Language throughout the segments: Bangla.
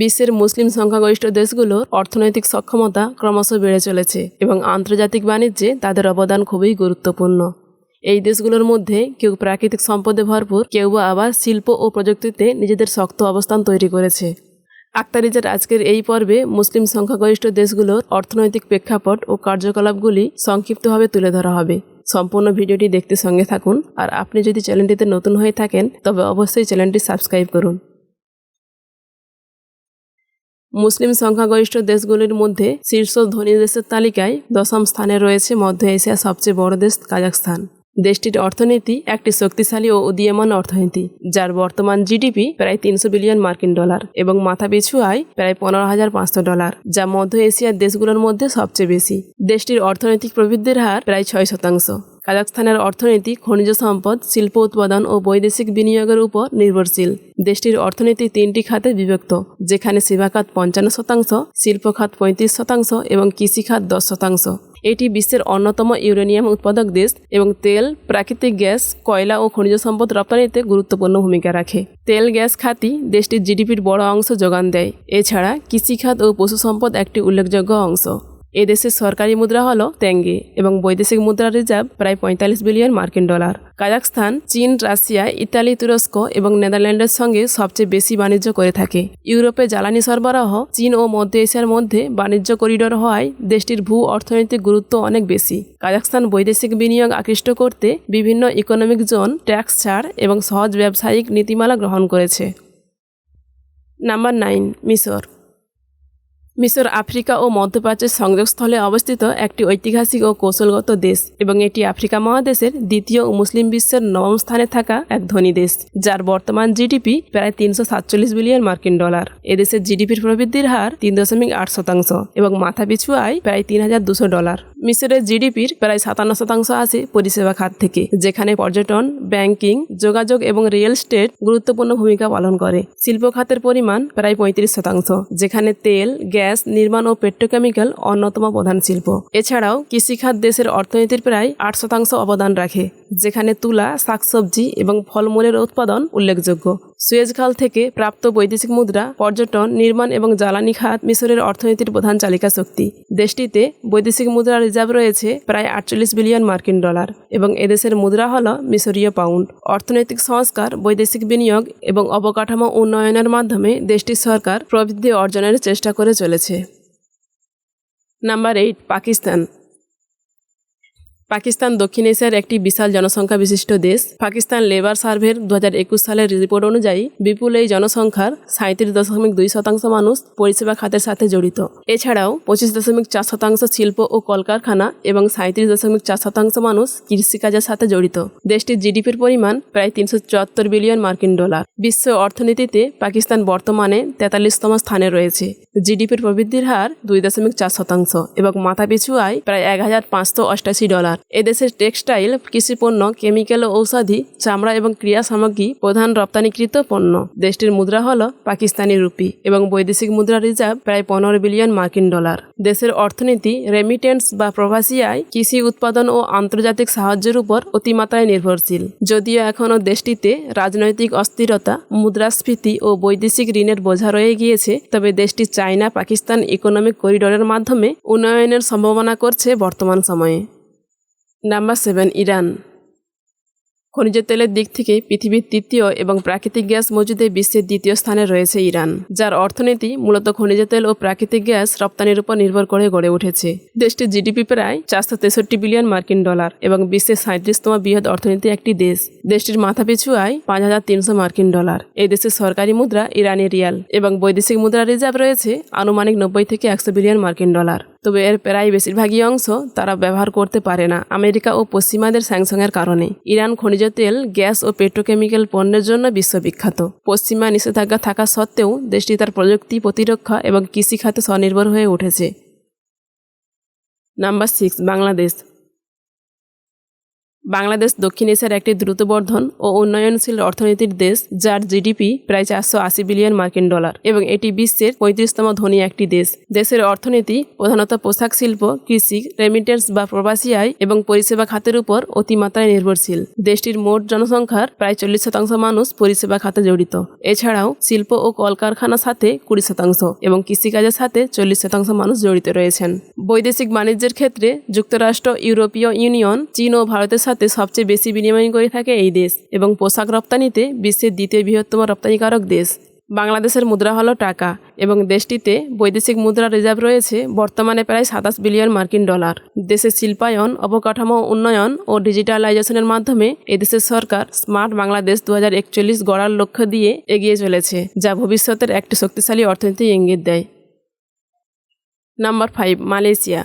বিশ্বের মুসলিম সংখ্যাগরিষ্ঠ দেশগুলোর অর্থনৈতিক সক্ষমতা ক্রমশ বেড়ে চলেছে এবং আন্তর্জাতিক বাণিজ্যে তাদের অবদান খুবই গুরুত্বপূর্ণ। এই দেশগুলোর মধ্যে কেউ প্রাকৃতিক সম্পদে ভরপুর, কেউ বা আবার শিল্প ও প্রযুক্তিতে নিজেদের শক্ত অবস্থান তৈরি করেছে। আক্তারিজার আজকের এই পর্বে মুসলিম সংখ্যাগরিষ্ঠ দেশগুলোর অর্থনৈতিক প্রেক্ষাপট ও কার্যকলাপগুলি সংক্ষিপ্তভাবে তুলে ধরা হবে। সম্পূর্ণ ভিডিওটি দেখতে সঙ্গে থাকুন। আর আপনি যদি চ্যানেলটিতে নতুন হয়ে থাকেন, তবে অবশ্যই চ্যানেলটি সাবস্ক্রাইব করুন। মুসলিম সংখ্যাগরিষ্ঠ দেশগুলির মধ্যে শীর্ষ ধনী দেশের তালিকায় দশম স্থানে রয়েছে মধ্য এশিয়ার সবচেয়ে বড় দেশ কাজাখস্তান। দেশটির অর্থনীতি একটি শক্তিশালী ও উদীয়মান অর্থনীতি, যার বর্তমান জিডিপি প্রায় তিনশো বিলিয়ন মার্কিন ডলার এবং মাথাপিছু আয় প্রায় পনেরো হাজার পাঁচশো ডলার, যা মধ্য এশিয়ার দেশগুলোর মধ্যে সবচেয়ে বেশি। দেশটির অর্থনৈতিক প্রবৃদ্ধির হার প্রায় ছয় শতাংশ। কাজাখস্তানের অর্থনীতি, খনিজ সম্পদ, শিল্প উৎপাদন ও বৈদেশিক বিনিয়োগের উপর নির্ভরশীল। দেশটির অর্থনীতি তিনটি খাতে বিভক্ত, যেখানে সেবা খাত পঞ্চান্ন শতাংশ শিল্প খাত পঁয়ত্রিশ শতাংশ এবং কৃষি খাত দশ শতাংশ। এটি বিশ্বের অন্যতম ইউরেনিয়াম উৎপাদক দেশ এবং তেল, প্রাকৃতিক গ্যাস, কয়লা ও খনিজ সম্পদ রপ্তানিতে গুরুত্বপূর্ণ ভূমিকা রাখে। তেল গ্যাস খাতই দেশটির জিডিপির বড় অংশ যোগান দেয়। এছাড়া কৃষিখাত ও পশু সম্পদ একটি উল্লেখযোগ্য অংশ। এদেশের সরকারি মুদ্রা হল তেঙ্গে এবং বৈদেশিক মুদ্রা রিজার্ভ প্রায় পঁয়তাল্লিশ বিলিয়ন মার্কিন ডলার। কাজাকস্তান চীন, রাশিয়া, ইতালি, তুরস্ক এবং নেদারল্যান্ডের সঙ্গে সবচেয়ে বেশি বাণিজ্য করে থাকে। ইউরোপে জ্বালানি সরবরাহ চীন ও মধ্য এশিয়ার মধ্যে বাণিজ্য করিডোর হওয়ায় দেশটির ভূ অর্থনৈতিক গুরুত্ব অনেক বেশি। কাজাকস্তান বৈদেশিক বিনিয়োগ আকৃষ্ট করতে বিভিন্ন ইকোনমিক জোন, ট্যাক্স ছাড় এবং সহজ ব্যবসায়িক নীতিমালা গ্রহণ করেছে। নাম্বার নাইন, মিশর। মিশর আফ্রিকা ও মধ্যপ্রাচ্যের সংযোগস্থলে অবস্থিত একটি ঐতিহাসিক ও কৌশলগত দেশ এবং এটি আফ্রিকা মহাদেশের দ্বিতীয় ও মুসলিম বিশ্বের নবম স্থানে থাকা এক ধনী দেশ, যার বর্তমান জিডিপি প্রায় তিনশো সাতচল্লিশ বিলিয়ন মার্কিন ডলার। এদেশের জিডিপির প্রবৃদ্ধির হার তিন দশমিক আট শতাংশ এবং মাথাপিছু আয় প্রায় তিন হাজার দুশো ডলার। মিশরের জিডিপির প্রায় সাতান্ন শতাংশ আসে পরিষেবা খাত থেকে, যেখানে পর্যটন, ব্যাংকিং, যোগাযোগ এবং রিয়েল স্টেট গুরুত্বপূর্ণ ভূমিকা পালন করে। শিল্প খাতের পরিমাণ প্রায় পঁয়ত্রিশ শতাংশ, যেখানে তেল, গ্যাস, নির্মাণ ও পেট্রোকেমিক্যাল অন্যতম প্রধান শিল্প। এছাড়াও কৃষিখাত দেশের অর্থনীতির প্রায় আট শতাংশ অবদান রাখে, যেখানে তুলা, শাকসবজি এবং ফলমূলের উৎপাদন উল্লেখযোগ্য। সুয়েজ খাল থেকে প্রাপ্ত বৈদেশিক মুদ্রা, পর্যটন, নির্মাণ এবং জ্বালানি খাত মিশরের অর্থনীতির প্রধান চালিকা শক্তি। দেশটিতে বৈদেশিক মুদ্রা রিজার্ভ রয়েছে প্রায় আটচল্লিশ বিলিয়ন মার্কিন ডলার এবং এদেশের মুদ্রা হল মিশরীয় পাউন্ড। অর্থনৈতিক সংস্কার, বৈদেশিক বিনিয়োগ এবং অবকাঠামো উন্নয়নের মাধ্যমে দেশটির সরকার প্রবৃদ্ধি অর্জনের চেষ্টা করে চলেছে। Number eight, Pakistan. পাকিস্তান দক্ষিণ এশিয়ার একটি বিশাল জনসংখ্যা বিশিষ্ট দেশ। পাকিস্তান লেবার সার্ভের দু হাজার একুশ সালের রিপোর্ট অনুযায়ী বিপুল এই জনসংখ্যার সাঁত্রিশ দশমিক দুই শতাংশ মানুষ পরিষেবা খাতের সাথে জড়িত। এছাড়াও পঁচিশ দশমিক চার শতাংশ শিল্প ও কলকারখানা এবং সাঁত্রিশ দশমিক চার শতাংশ মানুষ কৃষিকাজের সাথে জড়িত। দেশটির জিডিপির পরিমাণ প্রায় তিনশো চুয়াত্তর বিলিয়ন মার্কিন ডলার। বিশ্ব অর্থনীতিতে পাকিস্তান বর্তমানে তেতাল্লিশতম স্থানে রয়েছে। জিডিপির প্রবৃদ্ধির হার দুই দশমিক চার শতাংশ এবং মাথাপিছু আয় প্রায় এক হাজার পাঁচশো অষ্টাশি ডলার। এদেশের টেক্সটাইল কৃষিপণ্য কেমিক্যাল ঔষধি, চামড়া এবং ক্রিয়া সামগ্রী প্রধান রপ্তানিকৃত পণ্য। দেশটির মুদ্রা হল পাকিস্তানি রুপি এবং বৈদেশিক মুদ্রা রিজার্ভ প্রায় পনেরো বিলিয়ন মার্কিন ডলার। দেশের অর্থনীতি রেমিটেন্স বা প্রবাসী আয় কৃষি উৎপাদন ও আন্তর্জাতিক সাহায্যের উপর অতিমাত্রায় নির্ভরশীল। যদিও এখনও দেশটিতে রাজনৈতিক অস্থিরতা, মুদ্রাস্ফীতি ও বৈদেশিক ঋণের বোঝা রয়ে গিয়েছে, তবে দেশটি চায়না পাকিস্তান ইকোনমিক করিডোরের মাধ্যমে উন্নয়নের সম্ভাবনা করছে বর্তমান সময়ে। Number seven, Iran. খনিজ তেলের দিক থেকে পৃথিবীর তৃতীয় এবং প্রাকৃতিক গ্যাস মজুদে বিশ্বের দ্বিতীয় স্থানে রয়েছে ইরান, যার অর্থনীতি মূলত খনিজ তেল ও প্রাকৃতিক গ্যাস রপ্তানির উপর নির্ভর করে গড়ে উঠেছে। দেশটির জিডিপি প্রায় চারশো তেষট্টি বিলিয়ন মার্কিন ডলার এবং বিশ্বের সাঁত্রিশতম বৃহৎ অর্থনীতি একটি দেশ। দেশটির মাথাপিছু আয় পাঁচ হাজার তিনশো মার্কিন ডলার। এই দেশের সরকারি মুদ্রা ইরানি রিয়াল এবং বৈদেশিক মুদ্রা রিজার্ভ রয়েছে আনুমানিক নব্বই থেকে একশো বিলিয়ন মার্কিন ডলার। তবে এর প্রায় বেশিরভাগই অংশ তারা ব্যবহার করতে পারে না, আমেরিকা ও পশ্চিমাদের স্যাংসংয়ের কারণে। ইরান খনিজ তেল, গ্যাস ও পেট্রোকেমিক্যাল পণ্যের জন্য বিশ্ববিখ্যাত। পশ্চিমা নিষেধাজ্ঞা থাকা সত্ত্বেও দেশটি তার প্রযুক্তি প্রতিরক্ষা এবং কৃষিখাতে স্বনির্ভর হয়ে উঠেছে। Number six, Bangladesh. বাংলাদেশ, দক্ষিণ এশিয়ার একটি দ্রুতবর্ধন ও উন্নয়নশীল অর্থনীতির দেশ, যার জিডিপি প্রায় চারশো আশি বিলিয়ন মার্কিন ডলার এবং এটি বিশ্বের পঁয়ত্রিশতম ধনী একটি দেশ। দেশের অর্থনীতি, প্রধানত পোশাক শিল্প, কৃষি রেমিটেন্স বা প্রবাসী আয় এবং পরিষেবা খাতের উপর অতিমাত্রায় নির্ভরশীল। দেশটির মোট জনসংখ্যার প্রায় চল্লিশ শতাংশ মানুষ পরিষেবা খাতে জড়িত। এছাড়াও শিল্প ও কলকারখানার সাথে কুড়ি শতাংশ এবং কৃষিকাজের সাথে চল্লিশ শতাংশ মানুষ জড়িত রয়েছেন। বৈদেশিক বাণিজ্যের ক্ষেত্রে যুক্তরাষ্ট্র, ইউরোপীয় ইউনিয়ন, চীন ও ভারতের সাথে সবচেয়ে বেশি বিনিময় করে থাকে এই দেশ এবং পোশাক রপ্তানিতে বিশ্বের দ্বিতীয় বৃহত্তম রপ্তানিকারক দেশ। বাংলাদেশের মুদ্রা হলো টাকা এবং দেশটিতে বৈদেশিক মুদ্রা রিজার্ভ রয়েছে বর্তমানে প্রায় সাতাশ বিলিয়ন মার্কিন ডলার। দেশের শিল্পায়ন, অবকাঠামো উন্নয়ন ও ডিজিটালাইজেশনের মাধ্যমে এদেশের সরকার স্মার্ট বাংলাদেশ দু হাজার একচল্লিশ গড়ার লক্ষ্য দিয়ে এগিয়ে চলেছে, যা ভবিষ্যতের একটি শক্তিশালী অর্থনীতি ইঙ্গিত দেয়। Number five, Malaysia.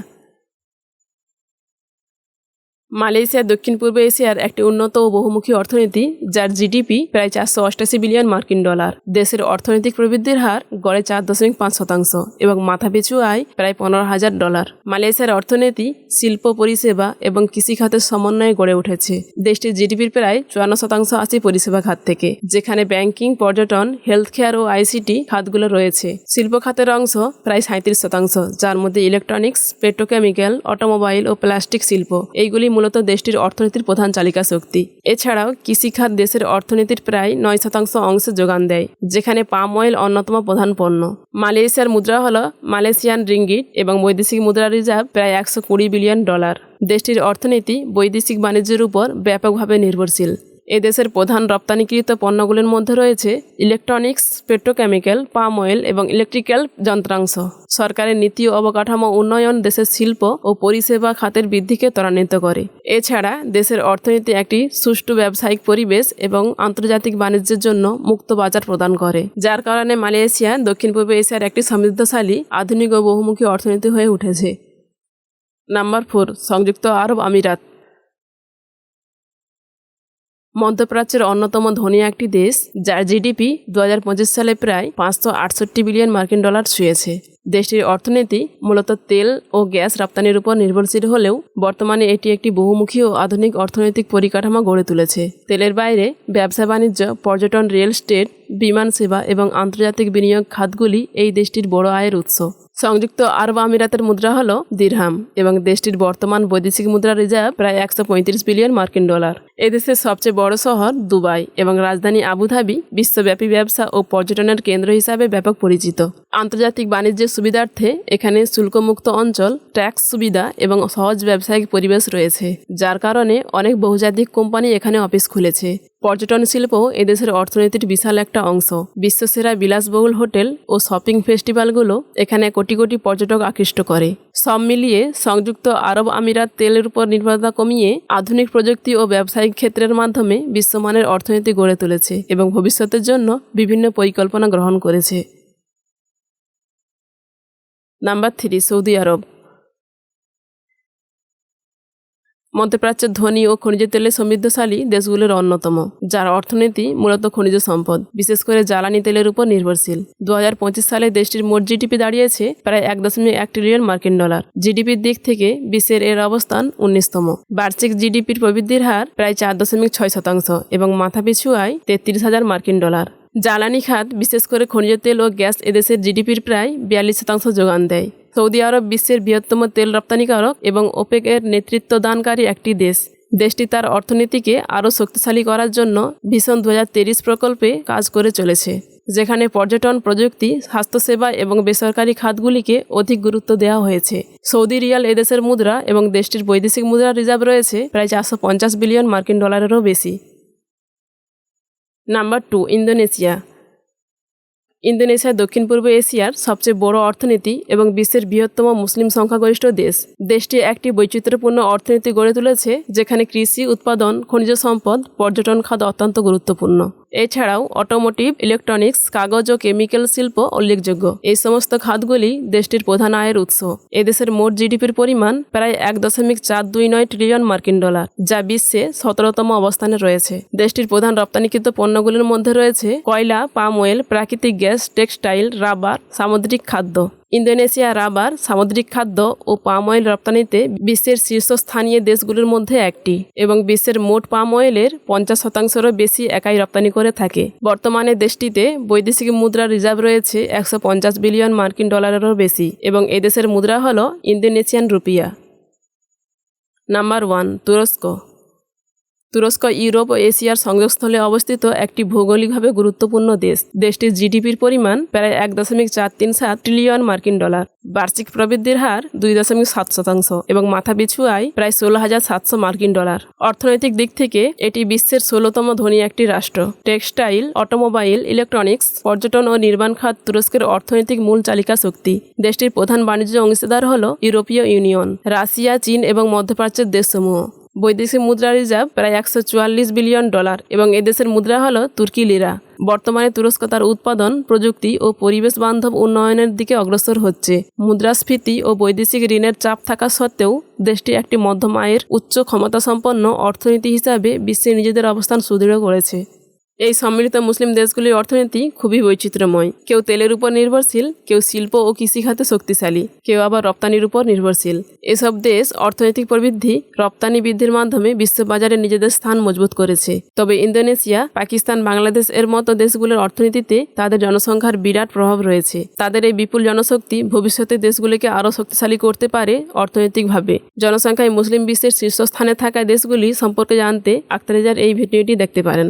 মালয়েশিয়া দক্ষিণ পূর্ব এশিয়ার একটি উন্নত ও বহুমুখী অর্থনীতি, যার জিডিপি প্রায় চারশো অষ্টাশি বিলিয়ন মার্কিন ডলার। দেশের অর্থনৈতিক প্রবৃদ্ধির হার গড়ে চার দশমিক পাঁচ শতাংশ এবং মাথাপিছু আয় প্রায় পনেরো হাজার ডলার। মালয়েশিয়ার অর্থনীতি, শিল্প পরিষেবা এবং কৃষি খাতের সমন্বয়ে গড়ে উঠেছে। দেশটির জিডিপির প্রায় চুয়ান্ন শতাংশ আসে পরিষেবা খাত থেকে, যেখানে ব্যাংকিং, পর্যটন হেলথ কেয়ার ও আইসিটি খাতগুলো রয়েছে। শিল্প খাতের অংশ প্রায় সাঁত্রিশ শতাংশ, যার মধ্যে ইলেকট্রনিক্স পেট্রোকেমিক্যাল অটোমোবাইল ও প্লাস্টিক শিল্প। এইগুলি মূলত দেশটির অর্থনীতির প্রধান চালিকা শক্তি। এছাড়াও কৃষিখাত দেশের অর্থনীতির প্রায় নয় শতাংশ অংশে যোগান দেয়, যেখানে পাম অয়েল অন্যতম প্রধান পণ্য। মালয়েশিয়ার মুদ্রা হল মালয়েশিয়ান রিঙ্গিট এবং বৈদেশিক মুদ্রা রিজার্ভ প্রায় একশো কুড়ি বিলিয়ন ডলার। দেশটির অর্থনীতি বৈদেশিক বাণিজ্যের উপর ব্যাপকভাবে নির্ভরশীল। এদেশের প্রধান রপ্তানিকৃত পণ্যগুলির মধ্যে রয়েছে ইলেকট্রনিক্স পেট্রোকেমিক্যাল পাম অয়েল এবং ইলেকট্রিক্যাল যন্ত্রাংশ। সরকারের নীতি ও অবকাঠামো উন্নয়ন দেশের শিল্প ও পরিষেবা খাতের বৃদ্ধিকে ত্বরান্বিত করে। এছাড়া দেশের অর্থনীতি একটি সুষ্ঠু ব্যবসায়িক পরিবেশ এবং আন্তর্জাতিক বাণিজ্যের জন্য মুক্ত বাজার প্রদান করে। যার কারণে মালয়েশিয়া, দক্ষিণ পূর্ব এশিয়ার একটি সমৃদ্ধশালী, আধুনিক ও বহুমুখী অর্থনীতি হয়ে উঠেছে। নাম্বার ফোর সংযুক্ত আরব আমিরাত। মধ্যপ্রাচ্যের অন্যতম ধনী একটি দেশ, যার জিডিপি দু হাজার পঁচিশ সালে প্রায় পাঁচশো আটষট্টি বিলিয়ন মার্কিন ডলার ছুঁয়েছে। দেশটির অর্থনীতি মূলত তেল ও গ্যাস রপ্তানির উপর নির্ভরশীল হলেও বর্তমানে এটি একটি বহুমুখী ও আধুনিক অর্থনৈতিক পরিকাঠামো গড়ে তুলেছে। তেলের বাইরে ব্যবসা, বাণিজ্য, পর্যটন, রিয়েল স্টেট, বিমান সেবা এবং আন্তর্জাতিক বিনিয়োগ খাতগুলি এই দেশটির বড় আয়ের উৎস। সংযুক্ত আরব আমিরাতের মুদ্রা হল দিরহাম এবং দেশটির বর্তমান বৈদেশিক মুদ্রা রিজার্ভ প্রায় একশো পঁয়ত্রিশ বিলিয়ন মার্কিন ডলার। এদেশের সবচেয়ে বড় শহর দুবাই এবং রাজধানী আবুধাবি বিশ্বব্যাপী ব্যবসা ও পর্যটনের কেন্দ্র হিসাবে ব্যাপক পরিচিত। আন্তর্জাতিক বাণিজ্যের সুবিধার্থে এখানে শুল্কমুক্ত অঞ্চল, ট্যাক্স সুবিধা এবং সহজ ব্যবসায়িক পরিবেশ রয়েছে, যার কারণে অনেক বহুজাতিক কোম্পানি এখানে অফিস খুলেছে। পর্যটন শিল্প এদেশের অর্থনীতির বিশাল একটা অংশ। বিশ্বসেরা বিলাসবহুল হোটেল ও শপিং ফেস্টিভ্যালগুলো এখানে কোটি কোটি পর্যটক আকৃষ্ট করে। সব মিলিয়ে সংযুক্ত আরব আমিরাত তেলের উপর নির্ভরতা কমিয়ে আধুনিক প্রযুক্তি ও ব্যবসায়িক ক্ষেত্রের মাধ্যমে বিশ্বমানের অর্থনীতি গড়ে তুলেছে এবং ভবিষ্যতের জন্য বিভিন্ন পরিকল্পনা গ্রহণ করেছে। Number three, Saudi Arab. মধ্যপ্রাচ্যের ধনী ও খনিজ তেলে সমৃদ্ধশালী দেশগুলোর অন্যতম, যার অর্থনীতি মূলত খনিজ সম্পদ, বিশেষ করে জ্বালানি তেলের উপর নির্ভরশীল। দু হাজার পঁচিশ সালে দেশটির মোট জিডিপি দাঁড়িয়েছে প্রায় এক দশমিক এক ট্রিলিয়ন মার্কিন ডলার। জিডিপির দিক থেকে বিশ্বের এর অবস্থান উনিশতম। বার্ষিক জিডিপির প্রবৃদ্ধির হার প্রায় চার দশমিক ছয় শতাংশ এবং মাথাপিছু আয় তেত্রিশ হাজার মার্কিন ডলার। জ্বালানি খাত, বিশেষ করে খনিজ তেল ও গ্যাস, এদেশের জিডিপির প্রায় বিয়াল্লিশ শতাংশ যোগান দেয়। সৌদি আরব বিশ্বের বৃহত্তম তেল রপ্তানিকারক এবং ওপেক এর নেতৃত্ব দানকারী একটি দেশ। দেশটি তার অর্থনীতিকে আরও শক্তিশালী করার জন্য ভীষণ দু প্রকল্পে কাজ করে চলেছে, যেখানে পর্যটন প্রযুক্তি, স্বাস্থ্যসেবা এবং বেসরকারি খাতগুলিকে অধিক গুরুত্ব দেওয়া হয়েছে। সৌদি রিয়াল এদেশের মুদ্রা এবং দেশটির বৈদেশিক মুদ্রা রিজার্ভ রয়েছে প্রায় চারশো পঞ্চাশ বিলিয়ন মার্কিন ডলারেরও বেশি। Number two, Indonesia. ইন্দোনেশিয়া দক্ষিণ পূর্ব এশিয়ার সবচেয়ে বড় অর্থনীতি এবং বিশ্বের বৃহত্তম মুসলিম সংখ্যাগরিষ্ঠ দেশ। দেশটি একটি বৈচিত্র্যপূর্ণ অর্থনীতি গড়ে তুলেছে, যেখানে কৃষি, উৎপাদন, খনিজ সম্পদ, পর্যটন খাত অত্যন্ত গুরুত্বপূর্ণ। এছাড়াও অটোমোটিভ ইলেকট্রনিক্স কাগজ ও কেমিক্যাল শিল্প উল্লেখযোগ্য। এই সমস্ত খাতগুলি দেশটির প্রধান আয়ের উৎস। এদেশের মোট জিডিপির পরিমাণ প্রায় এক দশমিক চার দুই নয় ট্রিলিয়ন মার্কিন ডলার, যা বিশ্বে সতেরোতম অবস্থানে রয়েছে। দেশটির প্রধান রপ্তানিকৃত পণ্যগুলির মধ্যে রয়েছে কয়লা, পাম অয়েল প্রাকৃতিক গ্যাস টেক্সটাইল রাবার সামুদ্রিক খাদ্য। ইন্দোনেশিয়া রাবার, সামুদ্রিক খাদ্য ও পাম অয়েল রপ্তানিতে বিশ্বের শীর্ষস্থানীয় দেশগুলোর মধ্যে একটি এবং বিশ্বের মোট পাম অয়েলের পঞ্চাশ শতাংশেরও বেশি একাই রপ্তানি করে থাকে। বর্তমানে দেশটিতে বৈদেশিক মুদ্রা রিজার্ভ রয়েছে একশো পঞ্চাশ বিলিয়ন মার্কিন ডলারেরও বেশি এবং এদেশের মুদ্রা হল ইন্দোনেশিয়ান রুপিয়া। নাম্বার ওয়ান, তুরস্ক। তুরস্ক, ইউরোপ ও এশিয়ার সংযোগস্থলে অবস্থিত একটি ভৌগোলিকভাবে গুরুত্বপূর্ণ দেশ। দেশটির জিডিপির পরিমাণ প্রায় এক দশমিক চার তিন সাত ট্রিলিয়ন মার্কিন ডলার। বার্ষিক প্রবৃদ্ধির হার দুই দশমিক সাত শতাংশ এবং মাথাপিছু আয় প্রায় ষোলো হাজার সাতশো মার্কিন ডলার। অর্থনৈতিক দিক থেকে এটি বিশ্বের ষোলোতম ধনী একটি রাষ্ট্র। টেক্সটাইল, অটোমোবাইল, ইলেকট্রনিক্স, পর্যটন ও নির্মাণ খাত তুরস্কের অর্থনৈতিক মূল চালিকা শক্তি। দেশটির প্রধান বাণিজ্য অংশীদার হল ইউরোপীয় ইউনিয়ন। রাশিয়া, চীন এবং মধ্যপ্রাচ্যের দেশসমূহ। বৈদেশিক মুদ্রা রিজার্ভ প্রায় একশো চুয়াল্লিশ বিলিয়ন ডলার এবং এদেশের মুদ্রা হল তুর্কি লিরা। বর্তমানে তুরস্ক তার উৎপাদন, প্রযুক্তি ও পরিবেশ বান্ধব উন্নয়নের দিকে অগ্রসর হচ্ছে। মুদ্রাস্ফীতি ও বৈদেশিক ঋণের চাপ থাকা সত্ত্বেও দেশটি একটি মধ্যম আয়ের, উচ্চ ক্ষমতাসম্পন্ন অর্থনীতি হিসাবে বিশ্বে নিজেদের অবস্থান সুদৃঢ় করেছে। এই সম্মিলিত মুসলিম দেশগুলির অর্থনীতি খুবই বৈচিত্র্যময়। কেউ তেলের উপর নির্ভরশীল, কেউ শিল্প ও কৃষিখাতে শক্তিশালী, কেউ আবার রপ্তানির উপর নির্ভরশীল। এসব দেশ অর্থনৈতিক প্রবৃদ্ধি, রপ্তানি বৃদ্ধির মাধ্যমে বিশ্ববাজারে নিজেদের স্থান মজবুত করেছে। তবে ইন্দোনেশিয়া, পাকিস্তান, বাংলাদেশ এর মতো দেশগুলোর অর্থনীতিতে তাদের জনসংখ্যার বিরাট প্রভাব রয়েছে। তাদের এই বিপুল জনশক্তি ভবিষ্যতে দেশগুলিকে আরও শক্তিশালী করতে পারে অর্থনৈতিকভাবে। জনসংখ্যায় মুসলিম বিশ্বের শীর্ষস্থানে থাকা দেশগুলি সম্পর্কে জানতে আক্তারেজার এই ভিডিওটি দেখতে পারেন।